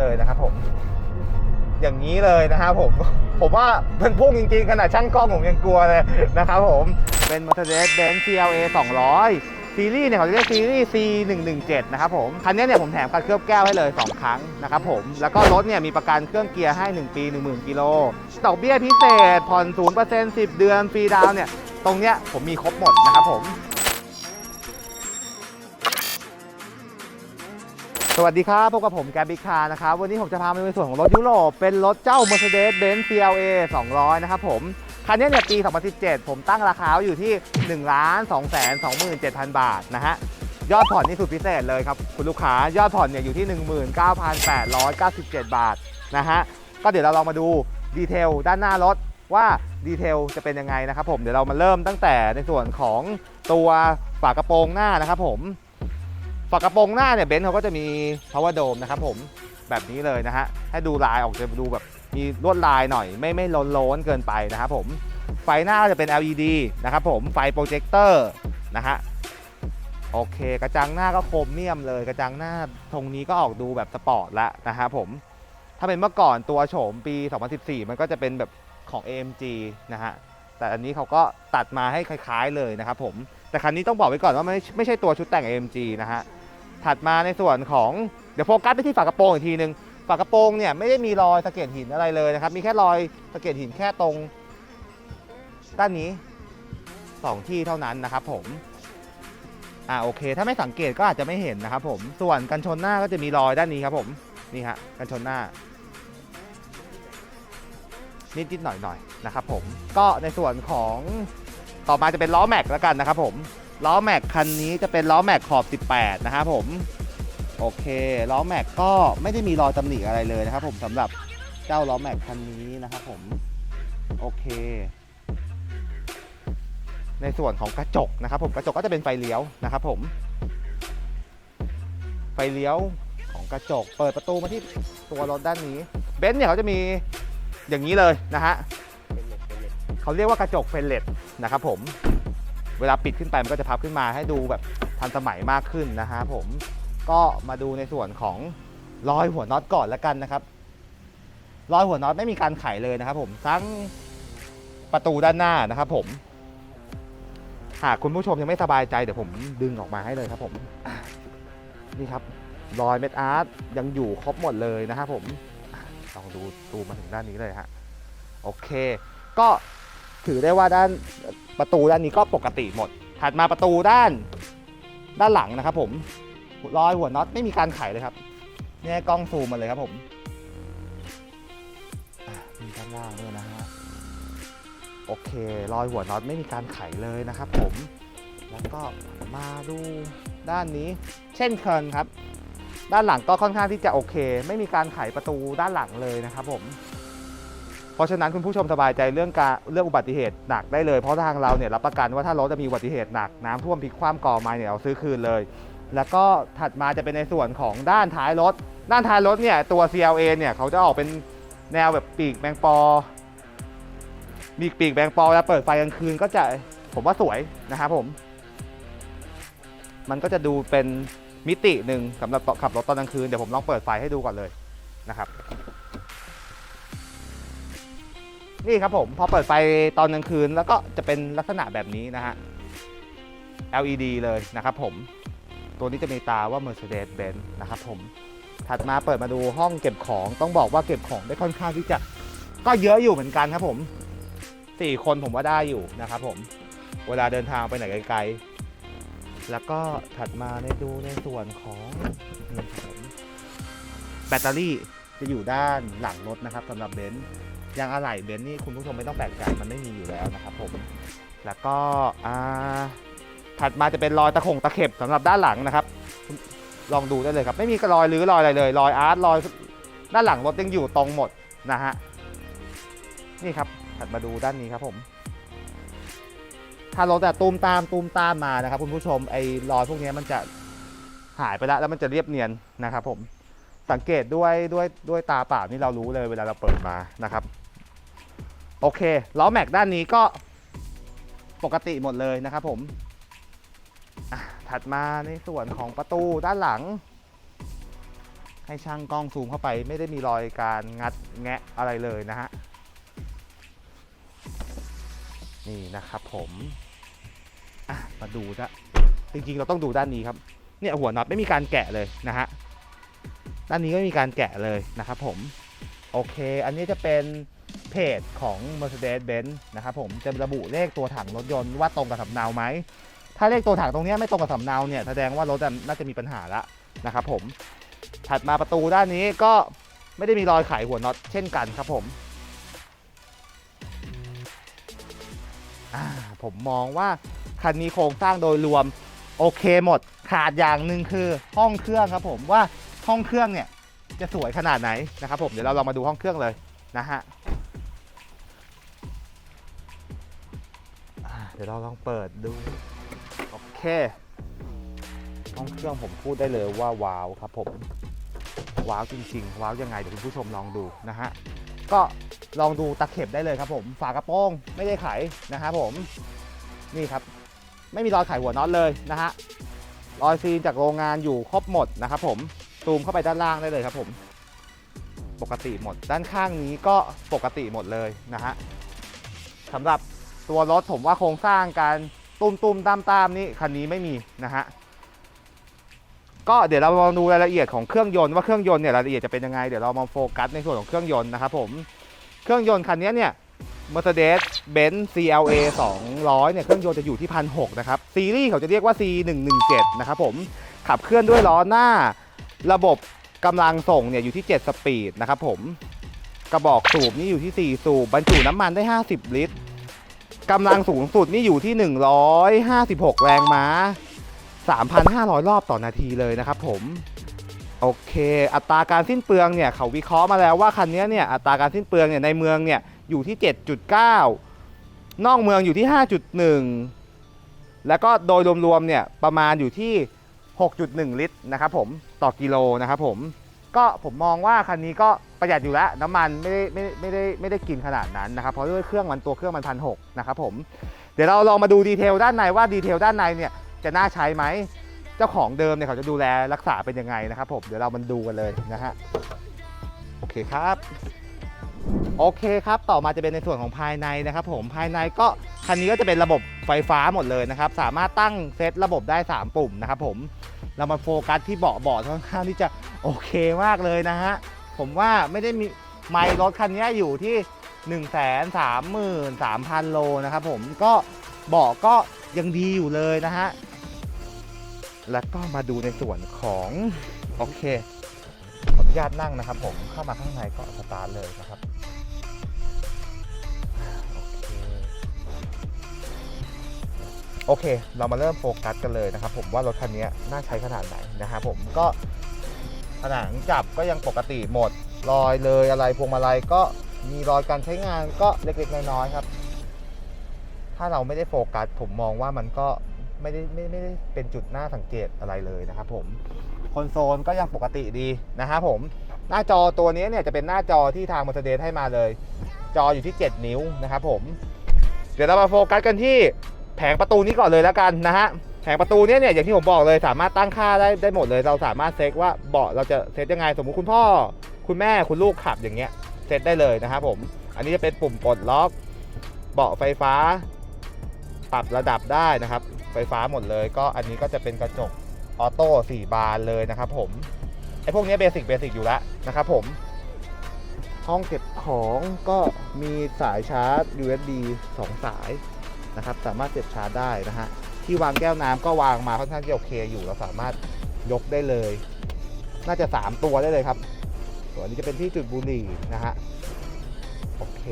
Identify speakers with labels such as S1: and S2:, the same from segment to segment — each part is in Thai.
S1: เลยนะครับผม อย่างนี้เลยนะครับผม ผมว่ามันพุ่งจริงๆขนาดช่างกล้องผมยังกลัวเลยนะครับผม เป็น Mercedes-Benz CLA 200 ซีรีส์เนี่ยเขาเรียกซีรีส์ C117 นะครับผม คันนี้เนี่ยผมแถมคันเคลือบแก้วให้เลย 2 ครั้งนะครับผม แล้วก็รถเนี่ยมีประกันเครื่องเกียร์ให้ 1 ปี 10,000กิโล ดอกเบี้ยพิเศษผ่อน0% 10 เดือนฟรีดาวน์เนี่ย ตรงเนี้ยผมมีครบหมดนะครับผม สวัสดีครับพบกับผมแกบิคานะครับ วันนี้ผมจะพามาในส่วนของรถยุโรป เป็นรถเจ้า Mercedes-Benz CLA 200 นะครับผม คันนี้เนี่ยปี 2017 ผมตั้งราคาอยู่ที่ 1 2 2 7 0 0 0 บาทนะฮะ ยอดผ่อนนี่สุดพิเศษเลยครับ คุณลูกค้ายอดผ่อนเนี่ยอยู่ที่ 19,897 บาทนะฮะ ก็เดี๋ยวเราลองมาดูดีเทลด้านหน้ารถว่าดีเทลจะเป็นยังไงนะครับผม เดี๋ยวเรามาเริ่มตั้งแต่ในส่วนของตัวฝากระโปรงหน้านะครับผม ฝากระโปรงหน้าเนี่ยเบนซ์เขาก็จะมี power dome นะครับผมแบบนี้เลยนะฮะให้ดูลายออกจะดูแบบมีลวดลายหน่อย ไม่ไม่ล้นล้นเกินไปนะครับผมไฟหน้าจะเป็น LED นะครับผมไฟโปรเจคเตอร์นะฮะโอเค กระจังหน้าก็โครเมียมเลย กระจังหน้าตรงนี้ก็ออกดูแบบสปอร์ตล้วนะครับผมถ้าเป็นเมื่อก่อนตัวโฉมปี 2014 มันก็จะเป็นแบบของ AMG นะฮะแต่อันนี้เขาก็ตัดมาให้คล้าย ๆเลยนะครับผมแต่คันนี้ต้องบอกไว้ก่อนว่าไม่ไม่ใช่ตัวชุดแต่ง AMG นะฮะ ถัดมาในส่วนของเดี๋ยวโฟกัสไปที่ฝากระโปรงอีกทีนึงฝากระโปรงเนี่ยไม่ได้มีรอยสะเก็ดหินอะไรเลยนะครับ มีแค่รอยสะเก็ดหินแค่ตรง ด้านนี้สองที่เท่านั้นนะครับผมอ่าโอเค ถ้าไม่สังเกตก็อาจจะไม่เห็นนะครับผมส่วนกันชนหน้าก็จะมีรอยด้านนี้ครับผมนี่ฮะกันชนหน้า นิดๆหน่อยๆนะครับผมก็ในส่วนของต่อมาจะเป็นล้อแม็กแล้วกันนะครับผม ล้อแม็กคันนี้จะเป็นล้อแม็กขอบ 18 นะครับผม โอเค ล้อแม็กก็ไม่ได้มีรอยตำหนิอะไรเลยนะครับผมสำหรับเจ้าล้อแม็กคันนี้นะครับผม โอเค ในส่วนของกระจกนะครับผมกระจกก็จะเป็นไฟเลี้ยวนะครับผม ไฟเลี้ยวของกระจก เปิดประตูมาที่ตัวรถด้านนี้ เบนซ์เนี่ยเขาจะมีอย่างนี้เลยนะฮะเขาเรียกว่ากระจกเฟรนเลตนะครับผม เวลาปิดขึ้นไปมันก็จะพับขึ้นมาให้ดูแบบทันสมัยมากขึ้นนะฮะผมก็มาดูในส่วนของรอยหัวน็อตก่อนล้วกันนะครับรอยหัวน็อตไม่มีการไขเลยนะครับ ผมทั้งประตูด้านหน้านะครับ ผม หากคุณผู้ชมยังไม่สบายใจเดี๋ยวผมดึงออกมาให้เลยครับ ผมนี่ครับรอยเม็ดอาร์ตยังอยู่ครบหมดเลยนะครับผมลองดูดูมาถึงด้านนี้เลยฮะโอเค ก็ถือได้ว่าด้าน ประตูด้านนี้ก็ปกติหมด ถัดมาประตูด้านด้านหลังนะครับ ผมรอยหัวน็อตไม่มีการไขเลยครับเนี่ยกล้องซูมมาเลยครับผมมีด้านล่างด้วยนะฮะโอเครอยหัวน็อตไม่มีการไขเลยนะครับ ผมแล้วก็มาดูด้านนี้ เช่นเคยครับ ด้านหลังก็ค่อนข้างที่จะโอเค ไม่มีการไขประตูด้านหลังเลยนะครับ ผม ราะฉะนั้นคุณผู้ชมสบายใจเรื่องการเรื่องอุบัติเหตุหนักได้เลยเพราะทางเราเนี่ยรับประกันว่าถ้ารถจะมีอุบัติเหตุหนักน้ำท่วมพลิกคว่ำก่อมาเนี่ยเราซื้อคืนเลย แล้วก็ถัดมาจะเป็นในส่วนของด้านท้ายรถ ด้านท้ายรถเนี่ยตัว CLA เนี่ยเขาจะออกเป็นแนวแบบปีกแมงปอ มีปีกแบงปอแล้วเปิดไฟกลางคืนก็จะผมว่าสวยนะครับผม มันก็จะดูเป็นมิติหนึ่งสำหรับขับรถตอนกลางคืนเดี๋ยวผมลองเปิดไฟให้ดูก่อนเลยนะครับ นี่ครับผมพอเปิดไฟตอนกลางคืนแล้วก็จะเป็นลักษณะแบบนี้นะฮะ LED เลยนะครับผม ตัวนี้จะมีตาว่า Mercedes-Benz นะครับผม ถัดมาเปิดมาดูห้องเก็บของ ต้องบอกว่าเก็บของได้ค่อนข้างที่จะ ก็เยอะอยู่เหมือนกันครับผมสี่คนผมว่าได้อยู่นะครับผม เวลาเดินทางไปไหนไกลๆ แล้วก็ถัดมาในดูในส่วนของแบตเตอรี่จะอยู่ด้านหลังรถนะครับสำหรับเบนซ์ ยางอะไหล่เบนซ์นี่คุณผู้ชมไม่ต้องแปลกใจมันไม่มีอยู่แล้วนะครับผมแล้วก็ถัดมาจะเป็นรอยตะขงตะเข็บสำหรับด้านหลังนะครับ ลองดูได้เลยครับ ไม่มีรอยหรือรอยอะไรเลย รอยอาร์ตรอยด้านหลังรถยังอยู่ตรงหมดนะฮะนี่ครับถัดมาดูด้านนี้ครับผมถ้ารถแต่ตูมตามตูมตามมานะครับคุณผู้ชมไอ้รอยพวกนี้มันจะหายไปแล้วแล้วมันจะเรียบเนียนนะครับผม สังเกตด้วยด้วยด้วยตาเปล่านี่เรารู้เลยเวลาเราเปิดมานะครับ โอเคล้อแม็กด้านนี้ก็ปกติหมดเลยนะครับผมถัดมาในส่วนของประตูด้านหลัง ให้ช่างกล้องซูมเข้าไป ไม่ได้มีรอยการงัดแงะอะไรเลยนะฮะนี่นะครับผมมาดูนะจริงๆ เราต้องดูด้านนี้ครับเนี่ยหัวน็อตไม่มีการแกะเลยนะฮะ ด้านนี้ก็ไม่มีการแกะเลยนะครับผม โอเค อันนี้จะเป็นเพจของ Mercedes-Benz นะครับผมจะระบุเลขตัวถังรถยนต์ว่าตรงกับสำเนาไหม ถ้าเลขตัวถังตรงนี้ไม่ตรงกับสำเนาเนี่ยแสดงว่ารถน่าจะมีปัญหาละนะครับผม ถัดมาประตูด้านนี้ก็ไม่ได้มีรอยไขหัวน็อตเช่นกันครับผมผมมองว่าคันนี้โครงสร้างโดยรวมโอเคหมด ขาดอย่างหนึ่งคือห้องเครื่องครับผมว่า ห้องเครื่องเนี่ยจะสวยขนาดไหนนะครับผมเดี๋ยวเราลองมาดูห้องเครื่องเลยนะฮะเดี๋ยวเราลองเปิดดูโอเคห้องเครื่องผมพูดได้เลยว่าว้าวครับผมว้าวจริงๆว้าวยังไงเดี๋ยวคุณผู้ชมลองดูนะฮะก็ลองดูตะเข็บได้เลยครับผม ฝากระโปรงไม่ได้ไขนะครับผมนี่ครับ ไม่มีรอยไขหัวน็อตเลยนะฮะรอยซีนจากโรงงานอยู่ครบหมดนะครับผม ซูมเข้าไปด้านล่างได้เลยครับผม ปกติหมด ด้านข้างนี้ก็ปกติหมดเลยนะฮะสำหรับตัวรถผมว่าโครงสร้างการตุ้มตุ้มตามตามๆนี่คันนี้ไม่มีนะฮะ ก็เดี๋ยวเราลองดูรายละเอียดของเครื่องยนต์ว่าเครื่องยนต์เนี่ยรายละเอียดจะเป็นยังไง เดี๋ยวเรามาโฟกัสในส่วนของเครื่องยนต์นะครับผม เครื่องยนต์คันนี้เนี่ย Mercedes Benz CLA 200 เนี่ยเครื่องยนต์จะอยู่ที่1,600นะครับ ซีรีส์เขาจะเรียกว่า C117 นะครับผม ขับเคลื่อนด้วยล้อหน้า ระบบกำลังส่งเนี่ยอยู่ที่ 7 สปีดนะครับผมกระบอกสูบนี่อยู่ที่ 4 สูบบรรจุน้ำมันได้ 50 ลิตรกำลังสูงสุดนี่อยู่ที่ 156 แรงม้า 3,500 รอบต่อนาทีเลยนะครับผมโอเค อัตราการสิ้นเปลืองเนี่ยเขาวิเคราะห์มาแล้วว่าคันนี้เนี่ยอัตราการสิ้นเปลืองเนี่ยในเมืองเนี่ยอยู่ที่ 7.9 นอกเมืองอยู่ที่ 5.1 แล้วก็โดยรวมๆเนี่ยประมาณอยู่ที่ 6.1 ลิตรนะครับผม ต่อกิโลนะครับผมก็ผมมองว่าคันนี้ก็ประหยัดอยู่แล้ว น้ำมันไม่ได้ไม่ไม่ได้ไม่ได้กินขนาดนั้นนะครับเพราะด้วยเครื่องมันตัวเครื่องมันพันหกนะครับผมเดี๋ยวเราลองมาดูดีเทลด้านในว่าดีเทลด้านในเนี่ยจะน่าใช้ไหมเจ้าของเดิมเนี่ยเขาจะดูแลรักษาเป็นยังไงนะครับผมเดี๋ยวเรามันดูกันเลยนะฮะโอเคครับโอเคครับ ต่อมาจะเป็นในส่วนของภายในนะครับผม ภายในก็คันนี้ก็จะเป็นระบบไฟฟ้าหมดเลยนะครับ สามารถตั้งเซตระบบได้ 3 ปุ่มนะครับผม เรามาโฟกัสที่เบาะเบาะค่อนข้างที่จะโอเคมากเลยนะฮะ ผมว่าไม่ได้มีไมล์รถคันนี้อยู่ที่ 1 3 3 3 0 0 0 โลนะครับผมก็เบาะก็ยังดีอยู่เลยนะฮะ แล้วก็มาดูในส่วนของ โอเคขออนุญาตนั่งนะครับผมเข้ามาข้างในก็สตาร์ทเลยนะครับ โอเค เรามาเริ่มโฟกัสกันเลยนะครับผมว่ารถคันนี้น่าใช้ขนาดไหนนะครับผมก็ผนังจับก็ยังปกติหมดรอยเลยอะไรพวงมาลัยก็มีรอยการใช้งานก็เล็กๆน้อยๆครับ ถ้าเราไม่ได้โฟกัสผมมองว่ามันก็ไม่ได้ไม่ไม่ได้เป็นจุดน่าสังเกตอะไรเลยนะครับผมคอนโซลก็ยังปกติดีนะครับผมหน้าจอตัวนี้เนี่ยจะเป็นหน้าจอที่ทาง Mercedes ให้มาเลย จออยู่ที่ 7 นิ้วนะครับผม เดี๋ยวเรามาโฟกัสกันที่ แผงประตูนี้ก่อนเลยแล้วกันนะฮะแผงประตูเนี้เนี่ยอย่างที่ผมบอกเลยสามารถตั้งค่าได้ได้หมดเลย เราสามารถเซ็ตว่าเบาะเราจะเซ็ตยังไงสมมุติคุณพ่อ คุณแม่คุณลูกขับอย่างเงี้ยเซ็ตได้เลยนะครับผมอันนี้จะเป็นปุ่มปลดล็อกเบาะไฟฟ้า ปรับระดับได้นะครับ ไฟฟ้าหมดเลย ก็อันนี้ก็จะเป็นกระจกออโต้4บานเลยนะครับผมไอ้พวกนี้เบสิกเบสิกอยู่แล้วนะครับผม ห้องเก็บของก็มีสายชาร์จ USB 2 สาย นะครับ สามารถเสียบชาร์จได้นะฮะที่วางแก้วน้ำก็วางมาค่อนข้างจะโอเคอยู่เราสามารถยกได้เลย น่าจะ 3 ตัวได้เลยครับส่วนนี้จะเป็นที่จุดบุหรี่นะฮะโอเค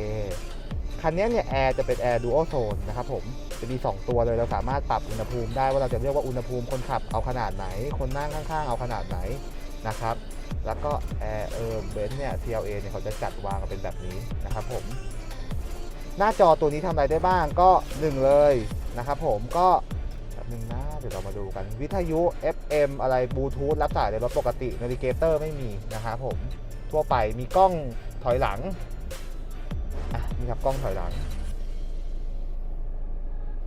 S1: คันนี้เนี่ยแอร์จะเป็นแอร์ดู a l โซนนะครับผมจะมี 2 ตัวเลยเราสามารถปรับอุณหภูมิได้ว่าเราจะเรียกว่าอุณหภูมิคนขับเอาขนาดไหน คนนั่งข้างๆ เอาขนาดไหนนะครับ แล้วก็แอร์เออเบนเนี่ย CLA เนี่ยเขาจะจัดวางเป็นแบบนี้นะครับผม หน้าจอตัวนี้ทำอะไรได้บ้างก็หนึ่งเลยนะครับผมก็แบบนึงนะเดี๋ยวเรามาดูกันวิทยุ FM อะไรบลูทูธรับสายในรถปกตินาฬิเกเตอร์ไม่มีนะครับผมทั่วไปมีกล้องถอยหลังอะนี่ครับกล้องถอยหลัง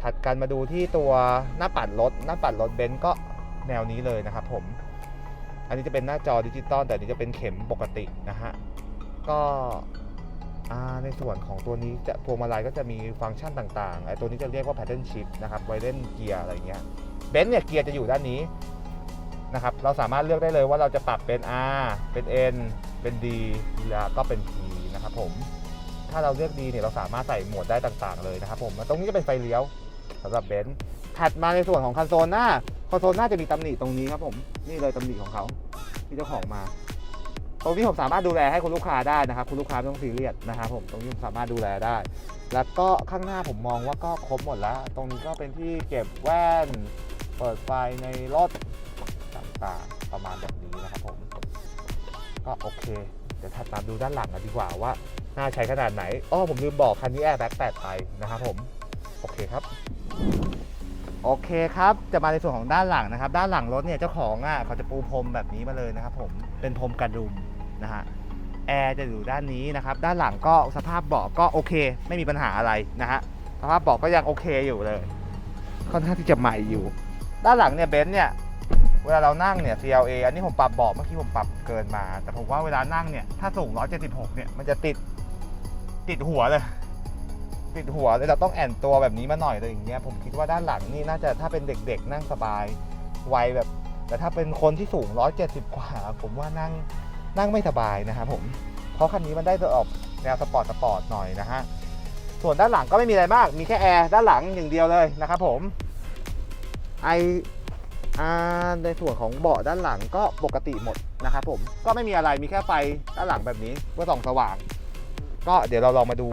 S1: ถัดกันมาดูที่ตัวหน้าปัดรถหน้าปัดรถเบนซ์ก็แนวนี้เลยนะครับผม อันนี้จะเป็นหน้าจอดิจิตอลแต่นี้จะเป็นเข็มปกตินะฮะก็ ในส่วนของตัวนี้จะพวงมาลัยก็จะมีฟังก์ชันต่างๆไอ้ตัวนี้จะเรียกว่า pattern shift นะครับไว้เล่นเกียร์อะไรเงี้ยเบนซ์เนี่ยเกียร์จะอยู่ด้านนี้นะครับเราสามารถเลือกได้เลยว่าเราจะปรับเป็น R เป็น N เป็น D แล้วก็เป็น P นะครับผมถ้าเราเลือก D เนี่ยเราสามารถใส่โหมดได้ต่างๆเลยนะครับผมตรงนี้จะเป็นไฟเลี้ยวสำหรับเบนซ์ถัดมาในส่วนของคอนโซลหน้าคอนโซลหน้าจะมีตำหนิตรงนี้ครับผมนี่เลยตำหนิของเขาที่เจ้าของมา ตรงนี้ผมสามารถดูแลให้คุณลูกค้าได้นะครับ คุณลูกค้าไม่ต้องซีเรียสนะครับผมตรงนี้ผมสามารถดูแลได้ แล้วก็ข้างหน้าผมมองว่าก็ครบหมดแล้ว ตรงนี้ก็เป็นที่เก็บแว่น เปิดไฟในรถต่างๆ ประมาณแบบนี้นะครับผมก็โอเค เดี๋ยวถัดมาดูด้านหลังกันดีกว่าว่าน่าใช้ขนาดไหนอ้อผมลืมบอกคันนี้แอร์แบ็กแปดไปนะครับผมโอเคครับโอเคครับจะมาในส่วนของด้านหลังนะครับ ด้านหลังรถเนี่ยเจ้าของอะเขาจะปูพรมแบบนี้มาเลยนะครับผมเป็นพรมกันรุม นะฮะแอร์จะอยู่ด้านนี้นะครับ ด้านหลังก็สภาพเบาะก็โอเค ไม่มีปัญหาอะไรนะฮะสภาพเบาะก็ยังโอเคอยู่เลยค่อนข้างที่จะใหม่อยู่ ด้านหลังเนี่ยเบนซ์เนี่ยเวลาเรานั่งเนี่ย CLA อันนี้ผมปรับเบาะเมื่อกี้ผมปรับเกินมา แต่ผมว่าเวลานั่งเนี่ยถ้าสูง 176 เนี่ยมันจะติดติดหัวเลยติดหัวเลยเราต้องแอนตัวแบบนี้มาหน่อยเลยอย่างเงี้ยผมคิดว่าด้านหลังนี่น่าจะถ้าเป็นเด็กๆ นั่งสบายวัยแบบ แต่ถ้าเป็นคนที่สูง 170 กว่า ผมว่านั่ง นั่งไม่สบายนะครับผม เพราะคันนี้มันได้ตัวออกแนวสปอร์ตสปอร์ตหน่อยนะฮะ ส่วนด้านหลังก็ไม่มีอะไรมาก มีแค่แอร์ด้านหลังอย่างเดียวเลยนะครับผม ไออาในส่วนของเบาะด้านหลังก็ปกติหมดนะครับผม ก็ไม่มีอะไร มีแค่ไฟด้านหลังแบบนี้เพื่อส่องสว่าง ก็เดี๋ยวเราลองมาดู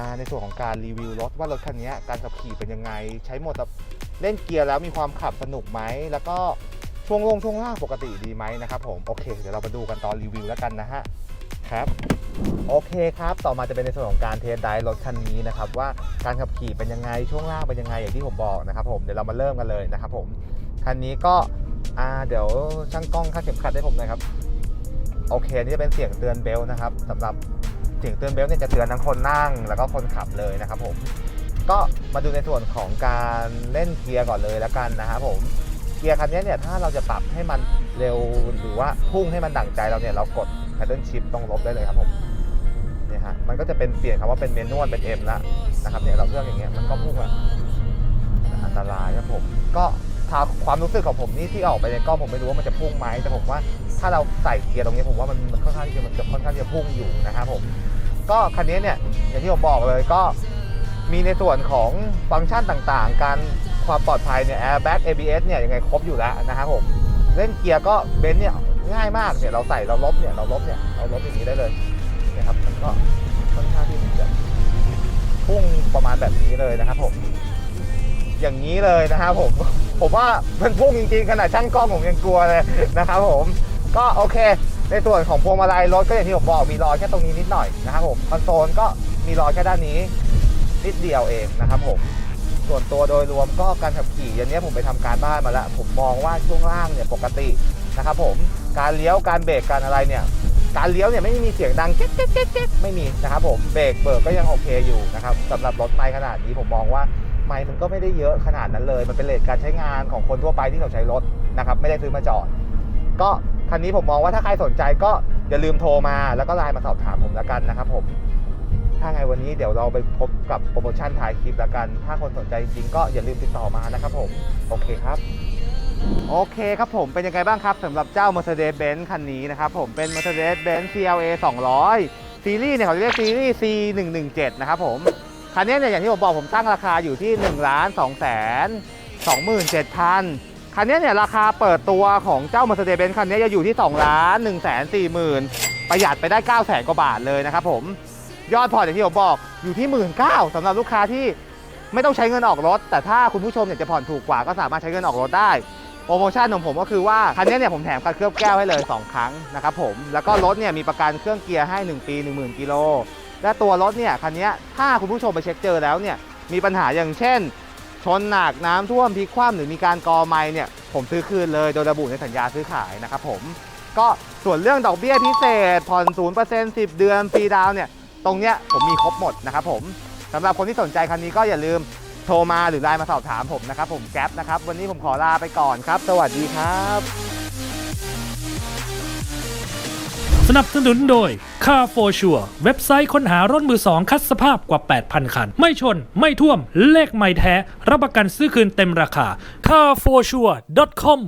S1: าในส่วนของการรีวิวรถว่ารถคันนี้การขับขี่เป็นยังไง ใช้โหมดเล่นเกียร์แล้วมีความขับสนุกไหม แล้วก็ ช่วงลงช่วงล่างปกติดีไหมนะครับผมโอเค เดี๋ยวเรามาดูกันตอนรีวิวแล้วกันนะฮะครับโอเคครับ ต่อมาจะเป็นในส่วนของการเทสไดรถคันนี้นะครับว่าการขับขี่เป็นยังไงช่วงล่างเป็นยังไงอย่างที่ผมบอกนะครับผมเดี๋ยวเรามาเริ่มกันเลยนะครับผมคันนี้ก็อ่าเดี๋ยวช่างกล้องค่าดเข็มขัดให้ผมหนะครับโอเคนี่จะเป็นเสียงเตือนเบลต์นะครับสำหรับเสียงเตือนเบลต์เนี่ยจะเตือนทั้งคนนั่ง แล้วก็คนขับเลยนะครับผมก็มาดูในส่วนของการเล่นเกียร์ก่อนเลยแล้วกันนะครับผม กียร์คันนี้เนี่ยถ้าเราจะปรับให้มันเร็วหรือว่าพุ่งให้มันดั่งใจเราเนี่ยเรากด paddle shift ตรงลบได้เลยครับผมเนี่ยฮะมันก็จะเป็นเปลี่ยนคำว่าเป็นเมนวลเป็น M แล้วนะครับเนี่ยเราเลือกอย่างเงี้ยมันก็พุ่งอะอันตรายครับผมก็ถ้าความรู้สึกของผมนี่ที่ออกไปในกล้องผมไม่รู้ว่ามันจะพุ่งไหมแต่ผมว่าถ้าเราใส่เกียร์ตรงนี้ผมว่ามันมันค่อนข้างที่จะมันจะค่อนข้างจะพุ่งอยู่นะครับผมก็คันนี้เนี่ยอย่างที่ผมบอกเลยก็มีในส่วนของฟังก์ชันต่างๆ การ ความปลอดภัยเนี่ย airbag ABS เนี่ยยังไงครบอยู่แล้วนะครับผมเล่นเกียร์ก็เบนซ์เนี่ยง่ายมากเนี่ยเราใส่เราลบเนี่ยเราลบเนี่ยเราลบอย่างนี้ได้เลยนะครับมันก็ค่อนข้างที่จะพุ่งประมาณแบบนี้เลยนะครับผมอย่างนี้เลยนะครับผมผมว่ามันพุ่งจริงๆขนาดช่างกล้องผมยังกลัวเลยนะครับผมก็โอเค ในส่วนของพวงมาลัยรถก็อย่างที่ผมบอกมีรอยแค่ตรงนี้นิดหน่อยนะครับผมคอนโซลก็มีรอยแค่ด้านนี้นิดเดียวเองนะครับผม ส่วนตัวโดยรวมก็การขับขี่อย่างนี้ผมไปทำการบ้านมาแล้วผมมองว่าช่วงล่างเนี่ยปกตินะครับผมการเลี้ยวการเบรกการอะไรเนี่ยการเลี้ยวเนี่ยไม่มีเสียงดังเก๊กเก๊กเก๊กเก๊กไม่มีนะครับผมเบรกเบิกก็ยังโอเคอยู่นะครับสำหรับรถไม้ขนาดนี้ผมมองว่าไม้มันก็ไม่ได้เยอะขนาดนั้นเลย มันเป็นเลทการใช้งานของคนทั่วไปที่เขาใช้รถนะครับไม่ได้ซื้อมาจอด ก็คันนี้ผมมองว่าถ้าใครสนใจก็อย่าลืมโทรมาแล้วก็ไลน์มาสอบถามผมแล้วกันนะครับผม ถ้าไงวันนี้เดี๋ยวเราไปพบกับโปรโมชั่นท้ายคลิปแล้วกัน ถ้าคนสนใจจริงก็อย่าลืมติดต่อมานะครับผม โอเคครับ โอเคครับผมเป็นยังไงบ้างครับสำหรับเจ้า Mercedes-Benz คันนี้นะครับผมเป็น Mercedes-Benz CLA 200 ซีรีส์เนี่ยเขาเรียกซีรีส์ C117 นะครับผมคันนี้เนี่ยอย่างที่ผมบอกผมตั้งราคาอยู่ที่1ล้าน2แสน27,000 คันนี้เนี่ยราคาเปิดตัวของเจ้า Mercedes-Benz คันนี้จะอยู่ที่2ล้าน1แสน40,000 ประหยัดไปได้9แสนกว่าบาทเลยนะครับผม ยอดผ่อนอย่างที่ผมบอกอยู่ที่ 1 9ื่นสำหรับลูกค้าที่ไม่ต้องใช้เงินออกรถ แต่ถ้าคุณผู้ชมอยากจะผ่อนถูกกว่าก็สามารถใช้เงินออกรถได้โปรโมชั่นของผมก็คือว่าคันนี้เนี่ยผมแถมการเคลือบแก้วให้เลย 2 ครั้งนะครับผมแล้วก็รถเนี่ยมีประกันเครื่องเกียร์ให้ 1 ปี 10,000กิโลและตัวรถเนี่ยคันนี้ถ้าคุณผู้ชมไปเช็คเจอแล้วเนี่ยมีปัญหาอย่างเช่น ชนหนักน้ำท่วมพลิกคว่ำหรือมีการกอไม้เนี่ยผมซื้อคืนเลยโดยระบุในสัญญาซื้อขายนะครับผมก็ส่วนเรื่องดอกเบี้ยพิเศษผ่อน0% 10 เดือนฟรีดาวเนี่ย ตรงเนี้ยผมมีครบหมดนะครับผมสำหรับคนที่สนใจคันนี้ก็อย่าลืมโทรมาหรือไลน์มาสอบถามผมนะครับผมแก๊ปนะครับ วันนี้ผมขอลาไปก่อนครับ สวัสดีครับ
S2: สนับสนุนโดย Car for Sure เว็บไซต์ค้นหารถมือสองคัดสภาพกว่า 8,000 คัน ไม่ชน ไม่ท่วม เลขไม่แท้ รับประกันซื้อคืนเต็มราคา carforsure.com